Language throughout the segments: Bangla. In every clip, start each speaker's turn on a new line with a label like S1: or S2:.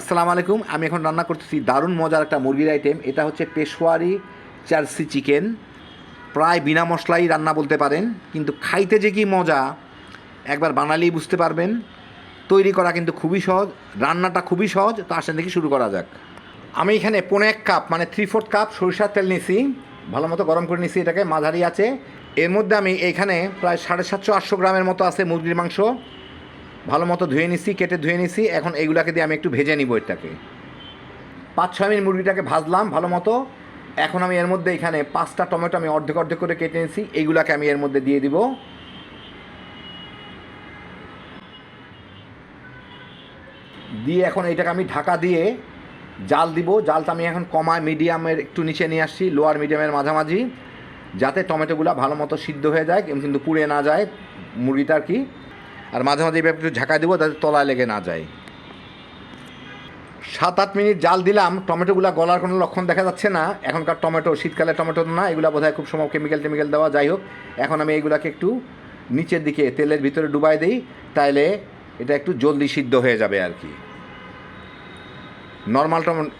S1: আসসালামু আলাইকুম, আমি এখন রান্না করতেছি দারুণ মজার একটা মুরগির আইটেম এটা হচ্ছে পেশোয়ারি চার্সি চিকেন। প্রায় বিনা মশলাই রান্না বলতে পারেন, কিন্তু খাইতে যে কি মজা, একবার বানালেই বুঝতে পারবেন। তৈরি করা কিন্তু খুবই সহজ, রান্নাটা খুবই সহজ, তো আসেন দেখি শুরু করা যাক। আমি এখানে পনে এক কাপ মানে থ্রি ফোর্থ কাপ সরিষার তেল নিছি, ভালো মতো গরম করে নিছি, এটাকে মাঝারি আছে। এর মধ্যে আমি এখানে প্রায় সাড়ে সাতশো আটশো গ্রামের মতো আছে মুরগির মাংস। ভালো মতো ধুয়ে নিছি, কেটে ধুয়ে নিছি। এখন এইগুলাকে দিয়ে আমি একটু ভেজে নিব এটাকে। পাঁচ, ছয় মিনিট মুরগিটাকে ভাজলাম ভালো মতো। এখন আমি এর মধ্যে এখানে পাঁচটা টমেটো আমি অর্ধেক অর্ধেক করে কেটে নিয়েছি এইগুলাকে আমি এর মধ্যে দিয়ে দিব। দিয়ে এখন এইটাকে আমি ঢাকা দিয়ে জাল দিব। জালটা আমি এখন কমায় মিডিয়ামের একটু নিচে নিয়ে আসছি লোয়ার মিডিয়ামের মাঝামাঝি, যাতে টমেটোগুলো ভালো মতো সিদ্ধ হয়ে যায়, কিন্তু পুড়ে না যায় মুরগিটা আর কি। আর মাঝে মাঝে এভাবে একটু ঝাঁকা দেবো যাতে তলায় লেগে না যায়। সাত আট মিনিট জাল দিলাম, টমেটোগুলো গলার কোনো লক্ষণ দেখা যাচ্ছে না। এখনকার টমেটো, শীতকালে টমেটো না, এগুলো বোধহয় খুব সময় কেমিক্যাল টেমিক্যাল দেওয়া যাই হোক। এখন আমি এইগুলাকে একটু নিচের দিকে, তেলের ভিতরে ডুবাই দিই, তাইলে এটা একটু জলদি সিদ্ধ হয়ে যাবে আর কি। নর্মাল টমেটো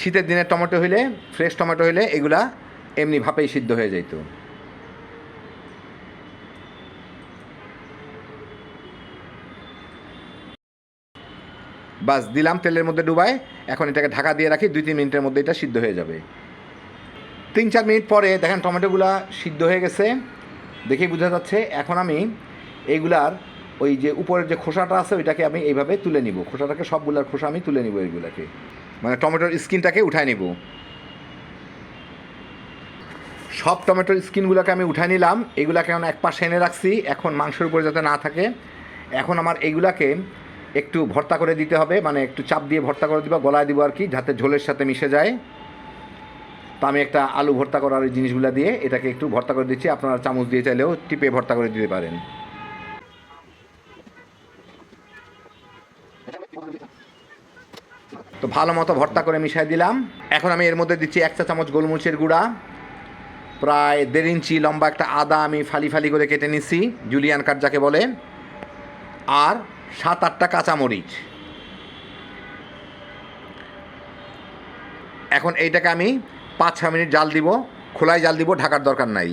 S1: শীতের দিনের টমেটো হইলে, ফ্রেশ টমেটো হইলে এগুলা এমনি ভাপেই সিদ্ধ হয়ে যেত বাস, দিলাম তেলের মধ্যে ডুবায় এখন এটাকে ঢাকা দিয়ে রাখি, দুই তিন মিনিটের মধ্যে এটা সিদ্ধ হয়ে যাবে। তিন চার মিনিট পরে দেখেন টমেটোগুলা সিদ্ধ হয়ে গেছে, দেখেই বোঝা যাচ্ছে, এখন আমি এইগুলার ওই যে উপরের যে খোসাটা আছে, ওইটাকে আমি এইভাবে তুলে নিব। খোসাটাকে সবগুলার খোসা আমি তুলে নিব এইগুলাকে। মানে টমেটোর স্কিনটাকে উঠায় নিব। সব টমেটোর স্কিনগুলোকে আমি উঠায় নিলাম, এগুলাকে এখন এক পাশে এনে রাখছি, এখন মাংসের উপরে যাতে না থাকে। এখন আমার এইগুলাকে একটু ভর্তা করে দিতে হবে মানে একটু চাপ দিয়ে ভর্তা করে দিব, গলায় দিব আর কি, যাতে ঝোলের সাথে মিশে যায়। তো আমি একটা আলু ভর্তা করার ওই জিনিসগুলো দিয়ে এটাকে একটু ভর্তা করে দিচ্ছি, আপনারা চামচ দিয়ে চাইলেও টিপে ভর্তা করে দিতে পারেন। তো ভালো মতো ভর্তা করে মিশিয়ে দিলাম। এখন আমি এর মধ্যে দিচ্ছি এক চা চামচ গোলমরিচের গুঁড়া। প্রায় দেড় ইঞ্চি লম্বা একটা আদা আমি ফালি ফালি করে কেটে নিছি জুলিয়ান কাট যাকে বলে। আর সাত আটটা কাঁচামরিচ। এখন এইটাকে আমি পাঁচ ছ মিনিট জাল দিব খোলায় জাল দিব, ঢাকার দরকার নাই।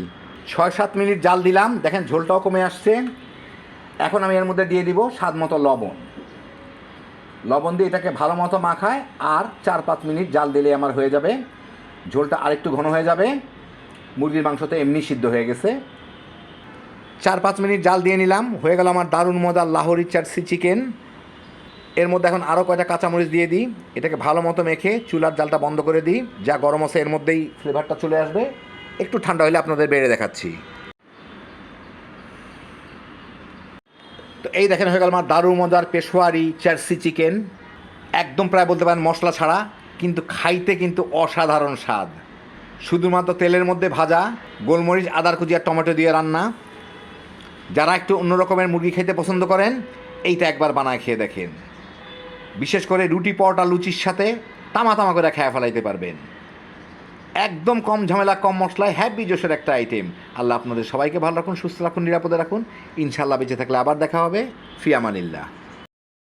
S1: ছয় সাত মিনিট জাল দিলাম, দেখেন ঝোলটাও কমে আসছে। এখন আমি এর মধ্যে দিয়ে দিব স্বাদ মতো লবণ। লবণ দিয়ে এটাকে ভালো মতো মাখায়, আর চার পাঁচ মিনিট জাল দিলে আমার হয়ে যাবে। ঝোলটা আরেকটু ঘন হয়ে যাবে। মুরগির মাংস তো এমনি সিদ্ধ হয়ে গেছে। চার পাঁচ মিনিট জাল দিয়ে নিলাম। হয়ে গেল আমার দারুণ মজার লাহোরি চার্সি চিকেন। এর মধ্যে এখন আরও কয়টা কাঁচামরিচ দিয়ে দিই। এটাকে ভালো মতো মেখে চুলার জালটা বন্ধ করে দিই। যা গরম আছে এর মধ্যেই ফ্লেভারটা চলে আসবে। একটু ঠান্ডা হলে আপনাদের বেড়ে দেখাচ্ছি। তো এই দেখেন হয়ে গেল আমার দারুণ মজার পেশোয়ারি চার্সি চিকেন। একদম প্রায় বলতে পারেন মশলা ছাড়া, কিন্তু খাইতে কিন্তু অসাধারণ স্বাদ। শুধুমাত্র তেলের মধ্যে ভাজা, গোলমরিচ, আদার কুচি আর টমেটো দিয়ে রান্না। যারা একটু অন্য রকমের মুরগি খেতে পছন্দ করেন, এইটা একবার বানায় খেয়ে দেখেন। বিশেষ করে রুটি, পরোটা, লুচির সাথে তামা তামা করে খেয়ে ফেলাইতে পারবেন। একদম কম ঝামেলা, কম মশলায় হ্যাপি জোশের একটা আইটেম। আল্লাহ আপনাদের সবাইকে ভালো রাখুন, সুস্থ রাখুন, নিরাপদে রাখুন। ইনশাল্লাহ বেঁচে থাকলে আবার দেখা হবে। ফিয়ামানিল্লাহ।